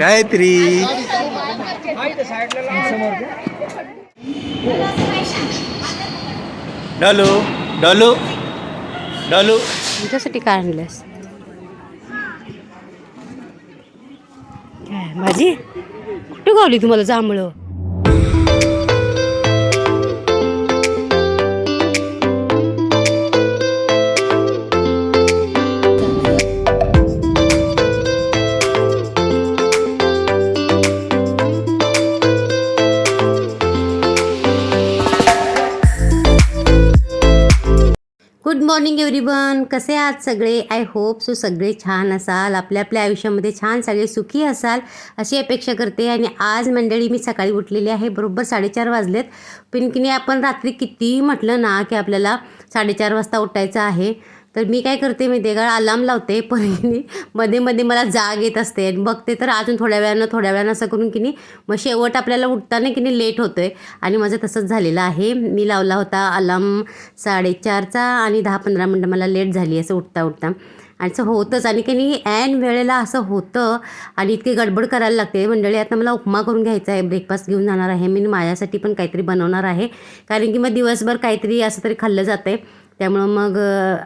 गायत्री. डलू डलू डलू. तुमच्यासाठी काय आणलंस काय माझी कुठे गावली तुम्हाला जांभळं? गुड मॉर्निंग एव्हरीवन कसे आहात सगळे? आय होप सो सगळे छान असाल. आपल्या आपल्या आयुष्यामध्ये छान सगळे सुखी असाल अशी अपेक्षा करते. आणि आज मंडळी मी सकाळी उठलेली आहे. बरोबर साडेचार वाजलेत. पण की आपण रात्री कितीही म्हटलं ना की आपल्याला साडेचार वाजता उठायचं आहे. तर मी काय करते माहिती आहे का अलार्म लावते पण की मध्ये मध्ये मला जाग येत असते. आणि बघते तर अजून थोड्या वेळानं थोड्या वेळानं असं करून की नाही मग शेवट आपल्याला उठताना की नाही लेट होतो आहे आणि माझं तसंच झालेलं आहे. मी लावला होता अलार्म साडेचारचा आणि दहा पंधरा मिनटं मला लेट झाली असं उठता उठता आणि असं होतंच. आणि की नाही ऐन वेळेला असं होतं. आणि इतकी गडबड करायला लागते. मंडळी आता मला उपमा करून घ्यायचा आहे. ब्रेकफास्ट घेऊन जाणार आहे. मी माझ्यासाठी पण काहीतरी बनवणार आहे. कारण की मग दिवसभर काहीतरी असं तरी खाल्लं जातं आहे त्यामुळं मग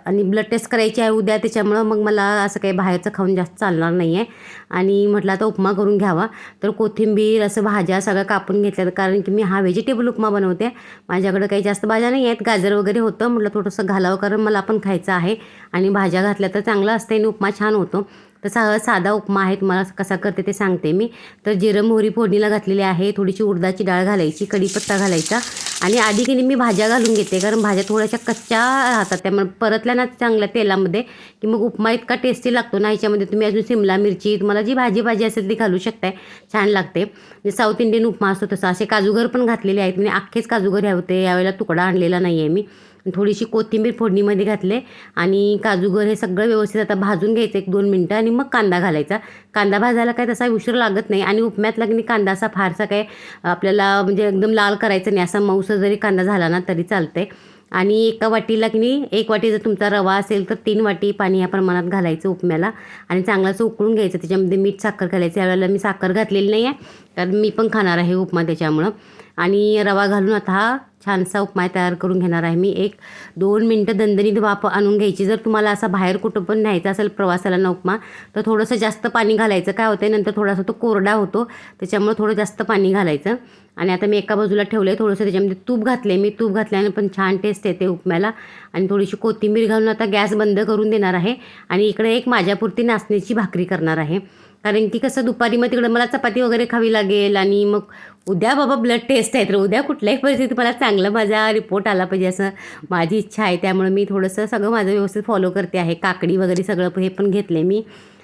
आणि ब्लड टेस्ट करायची आहे उद्या त्याच्यामुळं मग मला असं काही बाहेरचं खाऊन जास्त चालणार नाही आहे आणि म्हटलं आता उपमा करून घ्यावा. तर कोथिंबीर असं भाज्या सगळं कापून घेतल्या कारण की मी हा व्हेजिटेबल उपमा बनवते. माझ्याकडं काही जास्त भाज्या नाही आहेत. गाजर वगैरे होतं. म्हटलं थोडंसं घालावं कारण मला पण खायचं आहे. आणि भाज्या घातल्या तर चांगलं असतं आणि उपमा छान होतो. तर सा साधा उपमा आहे. तुम्हाला कसा करते ते सांगते मी. तर जिरं मोहरी फोडणीला घातलेली आहे. थोडीशी उडदाची डाळ घालायची. कढीपत्ता घालायचा. आणि आधी की नाही मी भाज्या घालून घेते कारण भाज्या थोड्याशा कच्च्या राहतात त्यामुळे परतल्या ना चांगल्या तेलामध्ये की मग उपमा इतका टेस्टी लागतो ना ह्याच्यामध्ये तुम्ही अजून सिमला मिरची तुम्हाला जी भाजी भाजी असेल ती घालू शकताय छान लागते. म्हणजे साऊथ इंडियन उपमा असतो तसा असे काजूगर पण घातलेले आहेत म्हणजे अख्खेच काजूगर ह्या होते यावेळेला तुकडा आणलेला नाही आहे मी. थोडीशी कोथिंबीर फोडणीमध्ये घातले आणि काजूगर हे सगळं व्यवस्थित आता भाजून घ्यायचं एक दोन मिनटं आणि मग कांदा घालायचा. कांदा भाजायला काय तसा उशीर लागत नाही आणि उपम्यातला की कांदा असा फारसा काय आपल्याला म्हणजे एकदम लाल करायचं नाही असा मऊसा जरी कांदा झाला ना तरी चालते आणि एका वाटीला की नाही एक वाटी जर तुमचा रवा असेल तर तीन वाटी पाणी या प्रमाणात घालायचं उपम्याला आणि चांगलाच उकळून घ्यायचं. त्याच्यामध्ये मीठ साखर घालायचं. यावेळेला मी साखर घातलेली नाही आहे कारण मी पण खाणार आहे उपमा त्याच्यामुळं. आणि रवा घालून आता हा छानसा उपमा तयार करून घेणार आहे. मी एक दोन मिनटं दणदणीत वाफ आणून घ्यायची. जर तुम्हाला असा बाहेर कुठं पण न्यायचा असेल प्रवासाला ना उपमा तर थोडंसं जास्त पाणी घालायचं. काय होतं नंतर थोडासा तो कोरडा होतो. त्याच्यामुळे थोडं जास्त पाणी घालायचं. आणि आता मी एका बाजूला ठेवलं आहे थोडंसं त्याच्यामध्ये तूप घातले मी तूप घातल्याने पण छान टेस्ट येते उपम्याला. आणि थोडीशी कोथिंबीर घालून आता गॅस बंद करून देणार आहे. आणि इकडे एक माझ्यापुरती नाचणीची भाकरी करणार आहे. कारण की कसं दुपारी मग तिकडं मला चपाती वगैरे खावी लागेल आणि मग उद्या बाबा ब्लड टेस्ट आहे तर उद्या कुठल्याही परिस्थितीत मला चांगला माझा रिपोर्ट आला पाहिजे असं माझी इच्छा आहे. त्यामुळे मी थोडंसं सगळं माझं व्यवस्थित फॉलो करते आहे. काकडी वगैरे सगळं हे पण घेतले मी.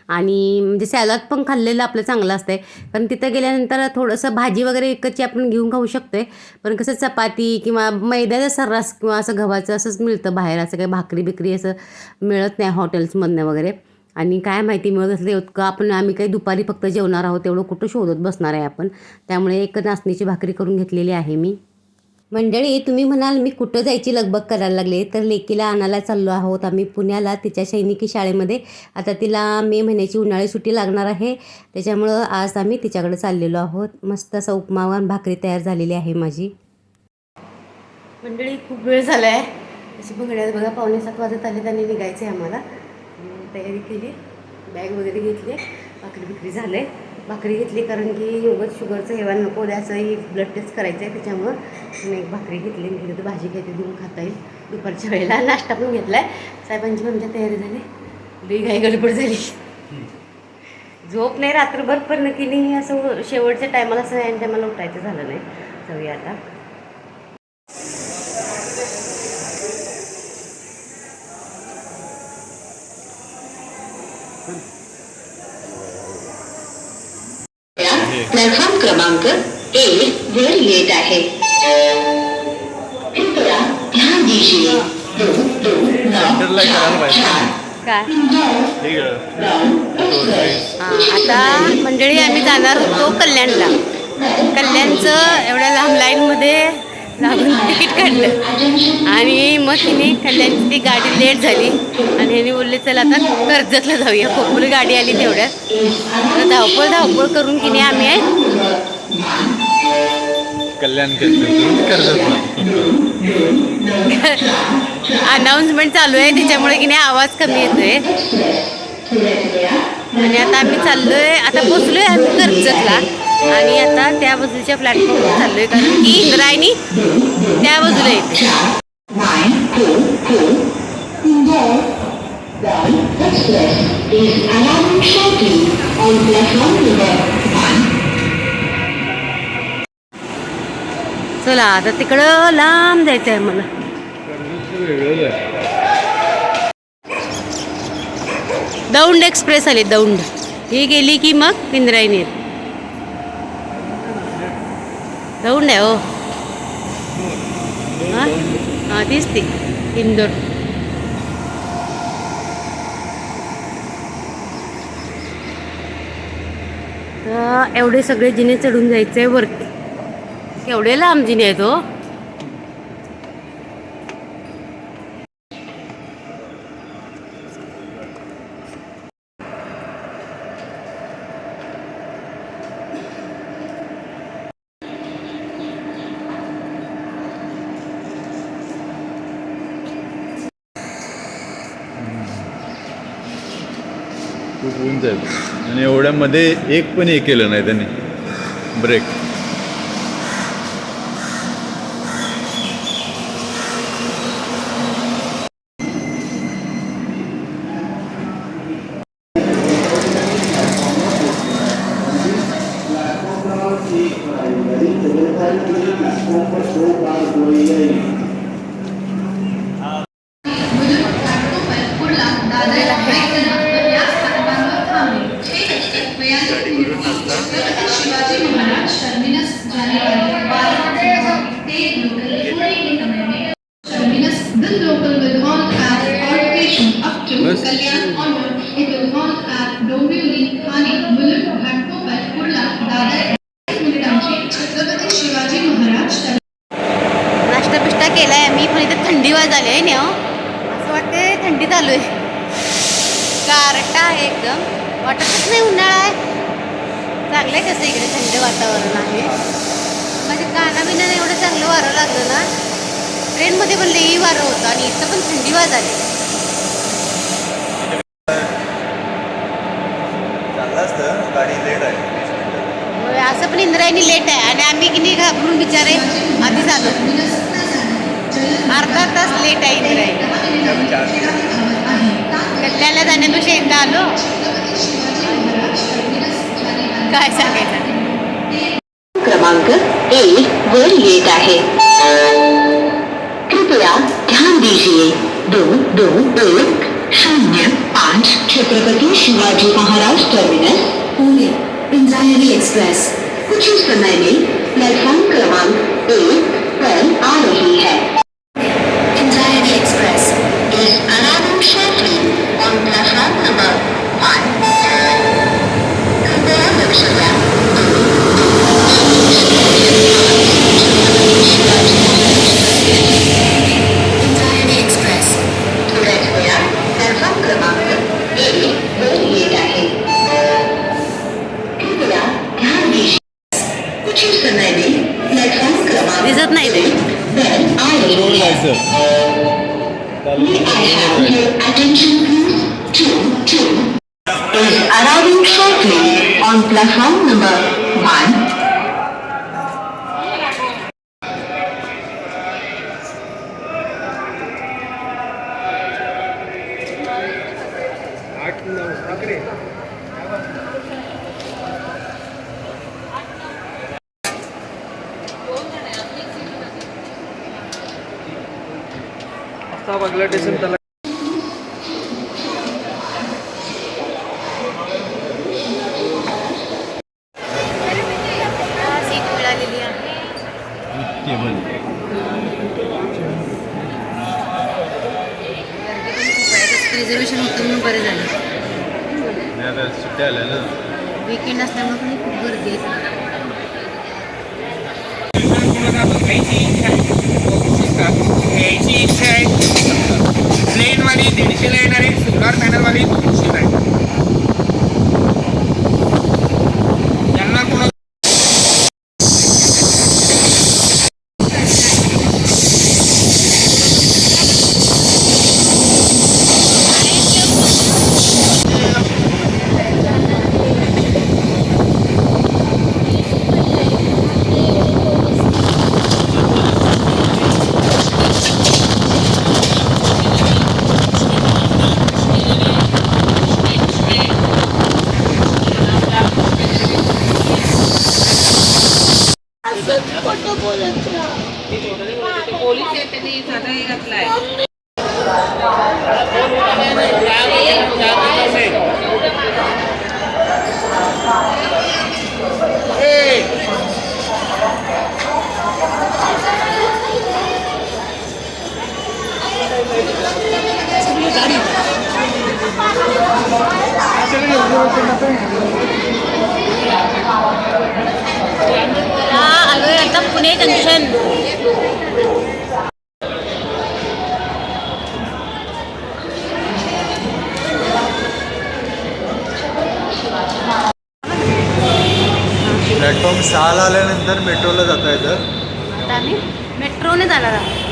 आणि म्हणजे सॅलड पण खाल्लेलं आपलं चांगलं असतं आहे कारण तिथं गेल्यानंतर थोडंसं भाजी वगैरे विकतची आपण घेऊन खाऊ शकतो आहे पण कसं चपाती किंवा मैद्याचा सर्रास किंवा असं गव्हाचं असंच मिळतं बाहेर. असं काही भाकरी बिकरी असं मिळत नाही हॉटेल्समधनं वगैरे. आणि काय माहिती मिळत असले इतकं आपण आम्ही काही दुपारी फक्त जेवणार आहोत तेवढं कुठं शोधत बसणार आहे आपण. त्यामुळे एक नाचणीची भाकरी करून घेतलेली आहे मी. मंडळी तुम्ही म्हणाल मी कुठं जायची लगबग करायला लागले तर लेकीला आणायला चाललो आहोत आम्ही पुण्याला तिच्या सैनिकी शाळेमध्ये. आता तिला मे महिन्याची उन्हाळी सुट्टी लागणार आहे. त्याच्यामुळं आज आम्ही तिच्याकडे चाललेलो आहोत. मस्त असा उपमावान भाकरी तयार झालेली आहे माझी. मंडळी खूप वेळ झाला आहे अशी बघण्यात बघा पावणे सात वाजत आले त्यांनी निघायचं आहे आम्हाला. तयारी केली. बॅग वगैरे घेतली. भाकरी बिकरी आहे भाकरी घेतली कारण की योगच शुगरचं हेवा नको द्यायचंही ब्लड टेस्ट करायचं आहे त्याच्यामुळं. मी एक भाकरी घेतली. मी तर भाजी घ्यायची देऊन खाता येईल. दुपारच्या वेळेला नाश्ता पण घेतला आहे साहेबांची पण आमच्या तयारी झाली. लई घाई गडबड झाली. झोप नाही रात्रभर पण की नाही. असं शेवटच्या टायमाला असं टायमाला उठायचं झालं नाही. जाऊया आता. प्लॅटफॉर्म क्रमांक एक वर येत आहे. कृपया ध्यान दीजिए. दो दो नौ सेंटरला करायला पाहिजे. काय? ठीक आहे. हां आता मंडळी आम्ही जाणार होतो कल्याणला. कल्याणचं एवढ्या लांब लाईनमध्ये लागून तिकीट काढलं. आणि मग तिने कल्याणची ती गाडी लेट झाली. आणि ह्याने बोलले चला आता कर्जतला जाऊया. खोपोली गाडी आली तेवढ्यात तर धावपळ धावपळ करून की नाही आम्ही आहे. कल्याण अनाऊन्समेंट चालू आहे. त्याच्यामुळे की नाही आवाज कमी येतोय. आणि आता आम्ही चाललोय. आता पोचलोय आम्ही कर्जतला. आणि आता त्या बाजूच्या प्लॅटफॉर्मवर चाललोय कारण की इंद्रायणी त्या बाजूला येते. चला आता तिकडं लांब जायचं आहे मला दौंड एक्सप्रेस आली दौंड. ही गेली की मग इंद्रायणी येते. दौंड आहे हो हां हां तीच ती इंदोर तर एवढे सगळे जिने चढून जायचं आहे वरती केवढे लांब जिने आहेत हो खूप ऊन जाईल. आणि एवढ्यामध्ये एक पण हे केलं नाही त्यांनी. Break Terminus, the local will halt at all stations up to Bus. Kalyan onward. It will halt at Dombivli, Thane, Mulund, Ghatkopat, Kurla, Dadar. मिनिटांची छत्रपती शिवाजी महाराज नाश्ता बिष्टा केलाय आम्ही पण इथे थंडी वाज आली आहे ना हो? असं वाटते थंडीत आलोय गारटा आहे एकदम वाटतच नाही उन्हाळा आहे चांगलं आहे कसं इकडे थंड वातावरण आहे म्हणजे काना बिना एवढं चांगलं वारं लागलं ना ट्रेनमध्ये पण लई वारं होतं आणि इथं पण थंडी वाज आली चाललं असतं गाडी लेट आहे. असं पण इंद्रायणी लेट आहे. आणि आम्ही की नाही घाबरून बिचारे आधीच आलो. अर्धा तास लेट आहे इंद्रायणी. कल्याणला जाण्यापेक्षा एकदा आलो. काय सांगायचं? क्रमांक एक वर येत आहे. कृपया ध्यान दीजिए. दो दो एक शून्य पाँच छत्रपति शिवाजी महाराज टर्मिनस पुणे इंद्रायणी एक्सप्रेस कुछ ही समय में प्लेटफॉर्म क्रमांक एक पर आ रही है Indrayani express is arriving shortly on platform number one. कृपया लक्ष आल्या ना. विकेंड असल्यामुळे पण खूप गर्दी आहे. घ्यायची इच्छा आहे. प्लेनवाली दीडशेला येणार आहे सोलार पॅनलवाली दोनशेला आहे यांना कोणा आलोय आता पुणे जंक्शन प्लॅटफॉर्म सहाला आल्यानंतर मेट्रोला जाता येतं. आता आम्ही मेट्रोने जाणार आहोत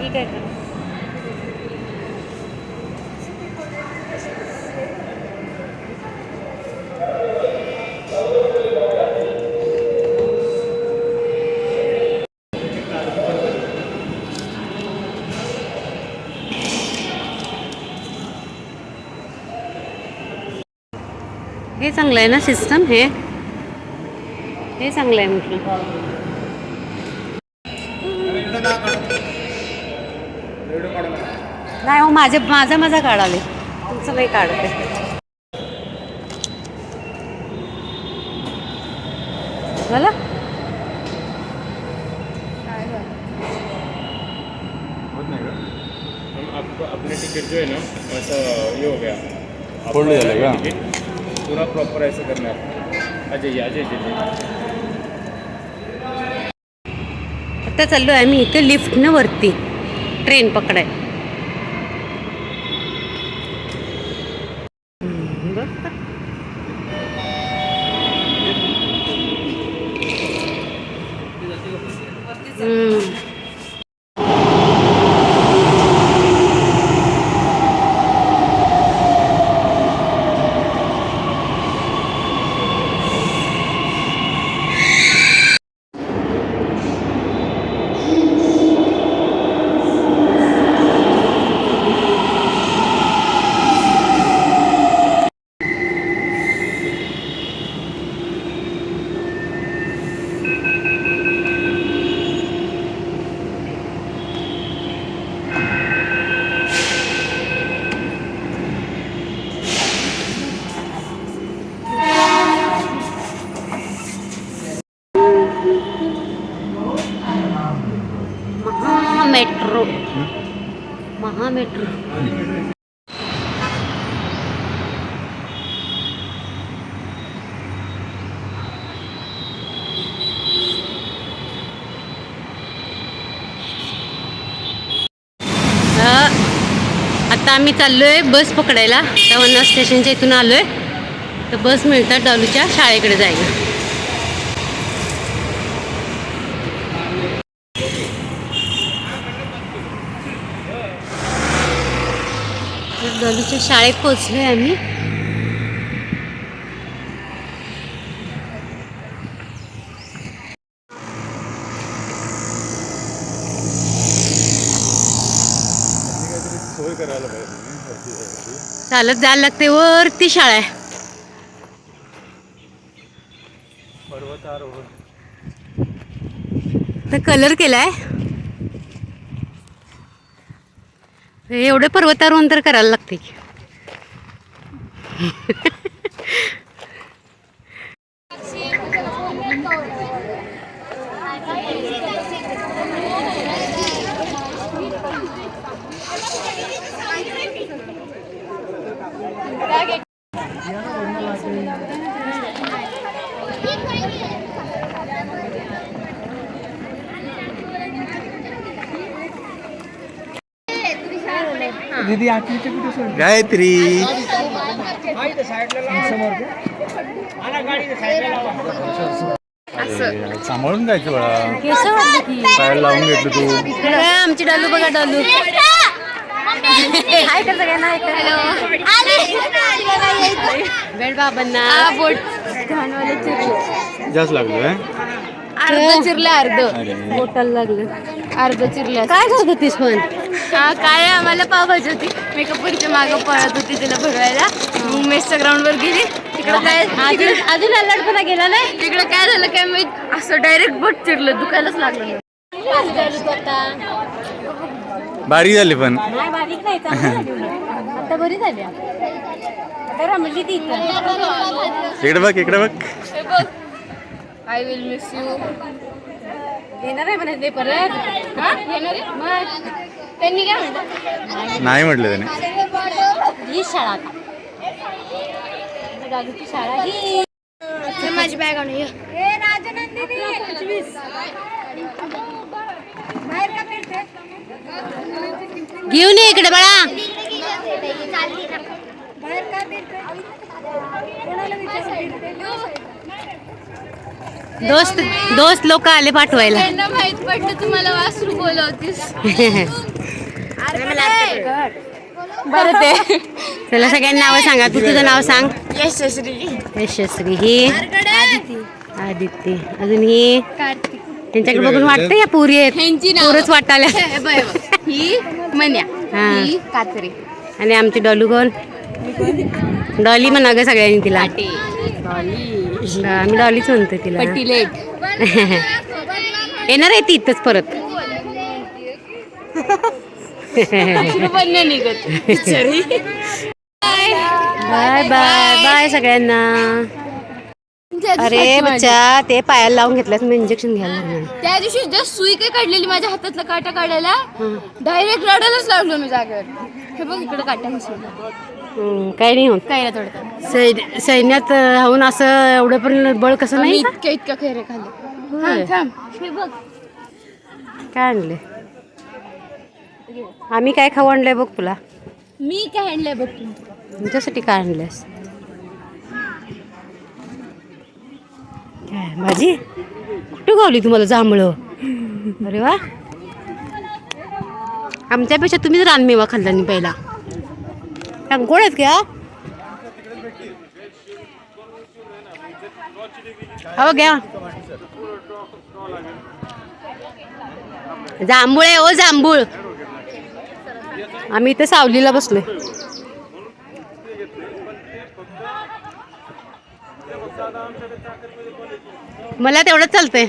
ठीक आहे का हे चांगलं आहे ना सिस्टम हे? हे चांगलं आहे म्हटलं. नाही हो माझे माझा माझा काढाले तुमचं काही काढते झालं? अपने टिकट जो है ना ऐसा ये हो गया. Fold झालं का? पूरा प्रॉपर ऐसे करना अजय अजय जाइए आता चाललो आहे आम्ही इथे लिफ्टनं वरती. ट्रेन पकडाय हम्म, बघ का. हम्म. महा मेट्रो महा मेट्रो हा, आता आम्ही चाललोय बस पकडायला. तवन्ना स्टेशनच्या इथून आलोय. तर बस मिळतात डालूच्या शाळेकडे जायला. डालूच्या शाळेत पोचलोय आम्ही. चालत जायला लागते वरती शाळा आहे. पर्वतारोहण. तर कलर केलाय. एवढे पर्वतारोहण तर करायला लागते की? गायत्री. अरे, सांभाळून जायचं बाळा. पायाला लावून घेतलं तू. काय आमची डालू बघा डालू. हाय कर सगळ्यांना हाय कर. बेड बाबांना. बोट जास्त लागलो आहे अर्ध चिरलं अर्ध. अरे. बोटाला लागलं. अर्ध चिरल्या काय करत होतीस पण हा काय आम्हाला पावभाजी होती. मेकअप वरच्या मागं पळत होती तिला भरवायला. मग मेसच्या ग्राउंड वर गेली. तिकडं काय अजून अजून अल्लडपणा गेला नाही? तिकडं काय झालं काय माहीत? असं डायरेक्ट बट चिरलं. दुखायलाच लागलं. बारीक झाली पण. नाही बारीक नाही. आता बरी झाली. आता रमली ती इथं. इकडे बघ इकडे बघ. आय विल मिस यू येणार आहे म्हणे ते परत? हा? येणार? आहे? मग. त्यांनी काय म्हणतात नाही म्हटलं त्याने. ही शाळा आता. दादूची शाळा ही. माझी बॅग आणून ये. घेऊन ये इकडे बाळा. दोस्त दोस्त लोक आले पाठवायला. त्यांना माहीत पडलं तुम्हाला वासरू बोलवतीस. बरं ते. चला सगळ्यांनी नावं सांगा. तू तुझं नाव सांग. यशस्वी यशस्वी ही आदित्य अजून ही? कार्तिक. त्यांच्याकडे बघून वाटतं या पुरी आहेत. ह्यांची नावं. पोरच वाटायला. हे बघ, बघ. मन्या. हा. ही कात्री. आणि आमची डॉलू कोण? डॉली म्हणा ग सगळ्यांनी तिला. आम्ही डॉलीच म्हणतो तिला. येणार आहे ती इथंच परत. बाय बाय बाय सगळ्यांना. अरे बच्चा ते पायाला लावून घेतल्यास मी इंजेक्शन घ्यायला लागणार. त्या दिवशी जस्ट सुई काय काढलेली माझ्या हातातला काटा काढायला. डायरेक्ट रडायलाच लागलो मी जागेवर. हे बघ इकडे काटा घुसला काही नाही होत. काय थोडं सैन्यात राहून असं एवढं पण बळ कसं नाही का? इतक्या इतक्या खेरे खाल्ले होय. थांब हे बघ. काय आणले? आम्ही काय खाऊ आणलंय बघ तुला. मी काय आणलंय बघ तू? तुमच्यासाठी काय आणलंयस? काय भाजी? कुठं गावली तुम्हाला जांभळं? अरे वा. आमच्यापेक्षा तुम्हीच रानमेवा खाल्ला नाही पहिला. गोड आहेत का हो घ्या जांभूळ आहे ओ जांभूळ आम्ही इथे सावलीला बसलोय मला तेवढं चालतंय.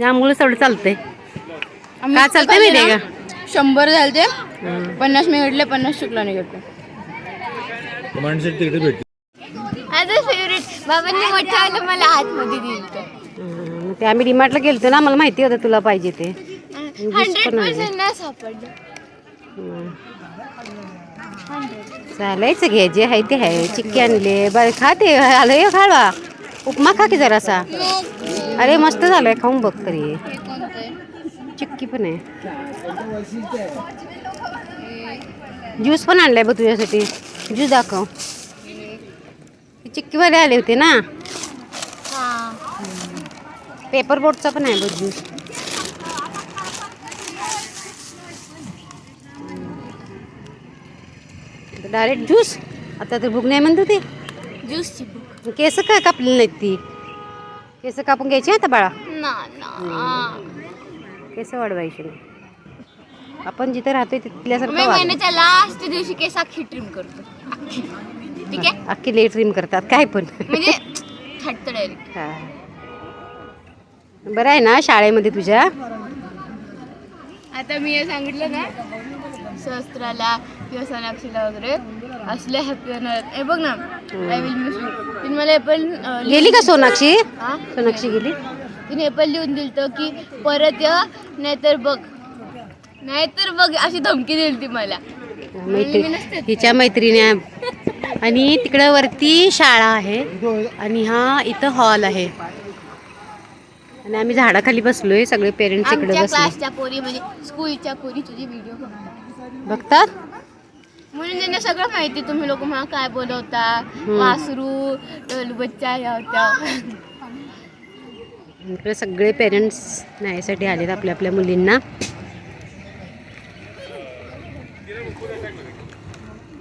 जांभूळच तेवढं चालतंय. इतकं चालतंय माहितीये खाल्ले का? शंभर झालते. पन्नास मी घेतले पन्नास शुक्ला नाही घेतले कमांडसाठी तिकडे भेटते माझं फेवरेट बाबांनी मोठं आलं मला आतमध्ये दिलं मग ते आम्ही डिमार्टला गेलतो ना मला माहिती होतं तुला पाहिजे ते. हंड्रेड. पर्सेंट सापडलं. चालायचं घे जे आहे ते आहे. चिक्की आणले बरं खा ते आलं हे खावा उपमा खा की जरासा. अरे मस्त झालंय खाऊन बघ तरी. चिक्की पण आहे. ज्यूस पण आणलाय बघ तुझ्यासाठी. ज्यूस दाखव. चिक्कीवाले आले होते ना? पेपर बोटचा पण आहे बघ ज्यूस. Direct juice? आता तर भूक नाही म्हणत होती. ज्यूसची केस काय कापलेली नाहीत ती? केस कापून घ्यायची आता बाळा? ना ना. केस वाढवायची नाही. आपण जिथे राहतोय तिथल्यासारखं मे वागू. महिन्याच्या लास्ट दिवशी केस अख्खी ट्रिम करतो. अख्खी. ठीक आहे? अख्खी लेट ट्रिम करतात. काय पण. म्हणजे डायरेक्ट हा. बरं आहे ना शाळेमध्ये तुझ्या? आता मी हे सांगितलं ना सहस्त्राला किंवा सोनाक्षीला वगैरे असले हॅपी होणार. हे बघ ना आय विल मिस तिने मला पण अं, गेली का सोनाक्षी? हा? सोनाक्षी गेली? तिने पण लिहून दिलं की परत या नाहीतर बघ. नाहीतर बघ अशी धमकी दिली ती मला. मैत्री हिच्या मैत्रिणी आणि तिकडं वरती शाळा आहे. आणि हा इथं हॉल आहे. आणि आम्ही झाडाखाली बसलोय सगळे पेरेंट्स इकडे आमच्या बसले. क्लासच्या पोरी म्हणजे स्कूलच्या पोरी तुझी व्हिडिओ बघतात. म्हणून त्यांना सगळं माहिती तुम्ही लोक मला काय बोलवता? वासरू बच्चा या होत्या. इकडे सगळे पेरेंट्स न्यायसाठी आलेत आपल्या आपल्या मुलींना.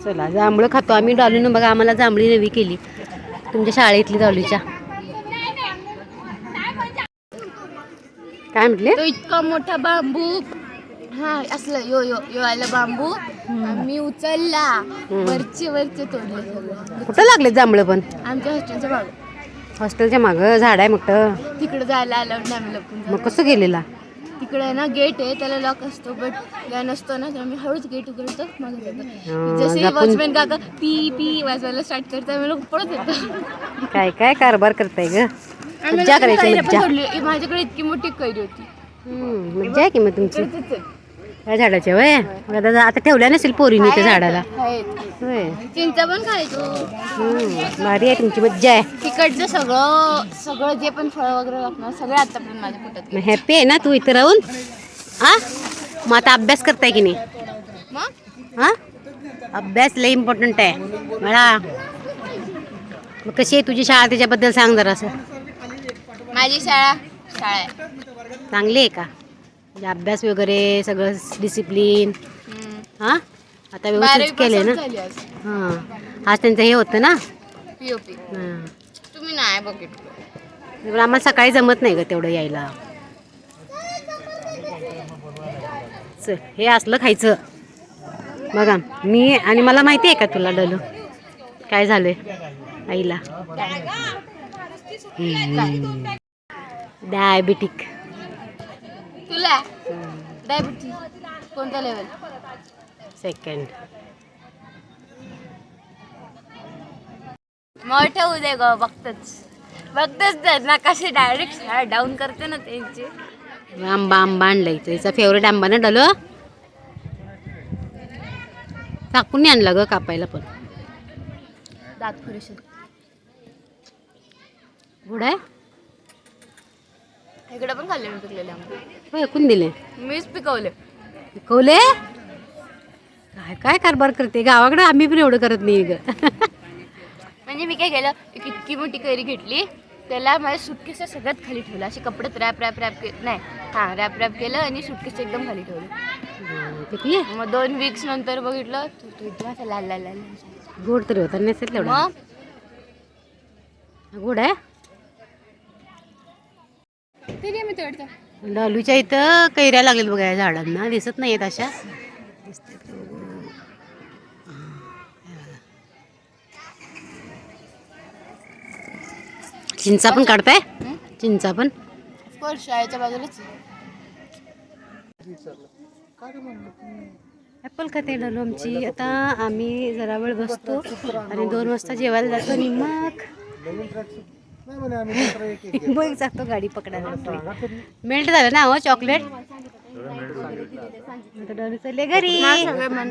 चला जांभळं खातो. आम्ही डॉलून बघा आम्हाला जांभळी नवी केली. तुमच्या शाळेतली डॉलीच्या काय म्हटले? तो इतका मोठा बांबू. हा असलं यो यो यो आला बांबू मी उचलला. वरचे वरचे तोडले सगळं. कुठं लागले जांभळं पण? आमच्या हॉस्टेलच्या मागं. हॉस्टेलच्या मागं झाड आहे मोठं. तिकडे जायला अलाउड नाही आम्ही लपून मग कसं गेलेला? तिकडे ना गेट आहे त्याला लॉक असतो बट नसतो ना तर आम्ही हळूच गेट उघडतो मग जातो. जसे वॉचमॅन काका पी पी वाजवायला स्टार्ट करतो आम्ही लोक पळत येतो काय काय कारभार करताय ग? माझ्याकडे इतकी मोठी कैरी होती. आहे की मग तुमची? या झाडाच्या वय आता आता ठेवल्या नसेल पोरीने त्या झाडाला. होय. चिंचा पण खायचो. हम्म, भारी आहे तुमची मज्जा आहे. तिकडचं सगळं सगळं जे पण फळ वगैरे लागणार सगळं आतापर्यंत माझ्या पोटात हॅपी आहे ना तू इथं राहून? हा मग आता अभ्यास करताय की नाही? मग? हा अभ्यास लय इम्पॉर्टंट आहे. मला मग कशी आहे तुझी शाळा त्याच्याबद्दल सांग जरा असं माझी शाळा शाळा आहे. चांगली आहे का? म्हणजे अभ्यास वगैरे सगळं डिसिप्लिन. हा? आता व्यवस्थित केले ना? हां. आज त्यांचं हे होतं ना? पीओपी हां. तुम्ही नाही बघितलं. पण आम्हाला सकाळी जमत नाही ग तेवढं यायला. चल हे असलं खायचं. बघा मी आणि मला माहिती आहे का तुला डलू? काय झालंय? आईला. डायबिटिक. तुला? डायबिटीज कोणता लेवल सेकंड मोठं होऊ दे ग बघतच. बघतच तर ना कसे डायरेक्ट शाळा डाऊन करते ना त्यांची. आंबा आंबा आणलाय त्याचा फेवरेट आंबा ना डलो? टाकून नाही आणला ग कापायला पण. दात पुरेशी गोड आहे? इकडे पण खाल्ले मी पिकलेले आंबे. होय दिले. मीच पिकवले. पिकवले? काय काय कारभार करते? गावाकडे आम्ही पण एवढं करत नाही ग म्हणजे मी काय केलं? एक इतकी मोठी कैरी घेतली. त्याला माझ्या सुटकेसच्या सगळ्यात खाली ठेवलं. असे कपड्यात रॅप रॅप रॅप के नाही हां रॅप रॅप केलं आणि सुटकेस एकदम खाली ठेवलं. पिकली मग दोन वीक्स नंतर बघितलं तो तो असा लाल लाल लाल झाला. गोड तरी होता नसेल तेवढा. मग? गोड आहे? लालूच्या इथं कैऱ्या लागलेत बघा या झाडांना. दिसत नाहीयेत अशा. चिंचा पण काढताय? चिंचा पण? शाळेच्या बाजूलाच ॲपल खाते डलू आमची. आता आम्ही जरा वेळ बसतो आणि दोन वाजता जेवायला जातो. आणि मग मग जातो गाडी पकडायला. मेल्ट झालं ना हो चॉकलेट? आता डलू चालले घरी.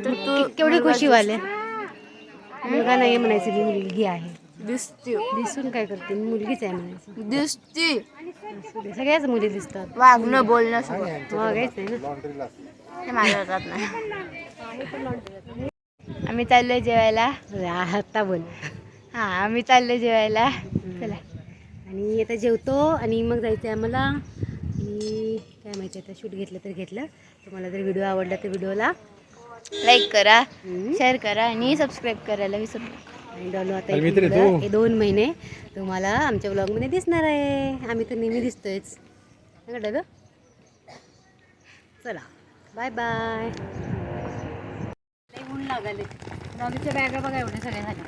तू केवढी खुशी वाले मुलगा नाही म्हणायची मी मुलगी आहे. दिसती. दिसून काय करते? मी मुलगीच आहे म्हणायचं. दिसती. असू दे. सगळ्याच मुली दिसतात. वागणं बोलणं सगळं. वागायच नाही ना. हे माझ्या हातात नाही. आम्ही चाललोय जेवायला. आता बोल. हा आम्ही चाललोय जेवायला. चला. आणि आता जेवतो आणि मग जायचं आहे आम्हाला. आणि काय माहिती आता शूट घेतलं तर घेतलं. तुम्हाला जर व्हिडिओ आवडला तर व्हिडिओला लाईक करा शेअर करा आणि सबस्क्राईब करायला विसरू नका. आणि डॉलू आता? हे दोन महिने तुम्हाला आमच्या ब्लॉगमध्ये दिसणार आहे. आम्ही तर नेहमी दिसतोयच. है का डॉलू? चला बाय बाय ऊन लागाले डॉलूच्या बॅगा बघा एवढ्या सगळ्या झाल्या.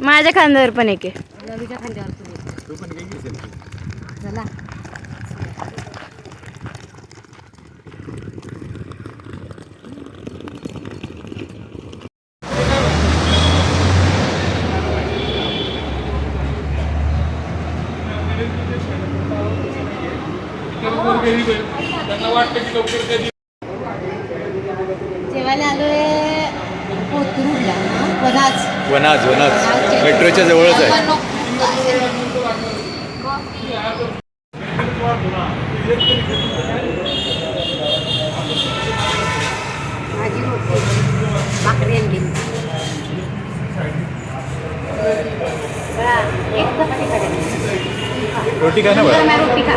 माझ्या खांद्यावर पण एक आहे. डॉलूच्या खांद्यावर तुम्ही तू पण काय घेशील चला त्यांना वाटतं की लवकर कधी जेवायला आलोय कोथरूडला वनाज. वनाज वनाज. मेट्रोच्या जवळच आहे भाजी रोटी भाकरी आणली बळा, एक चपाती खाली रोटी काय ना बघा रोटी खा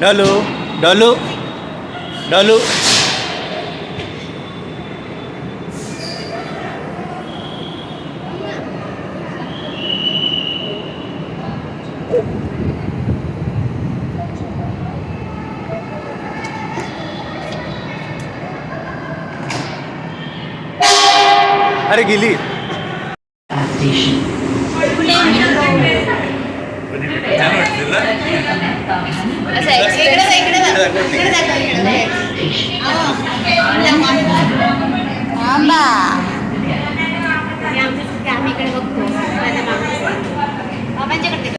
डालू डालू डालू ಹರಗಿಲಿ आम्ही इकडे बघतो माझ्या मागतो बाबांच्याकडे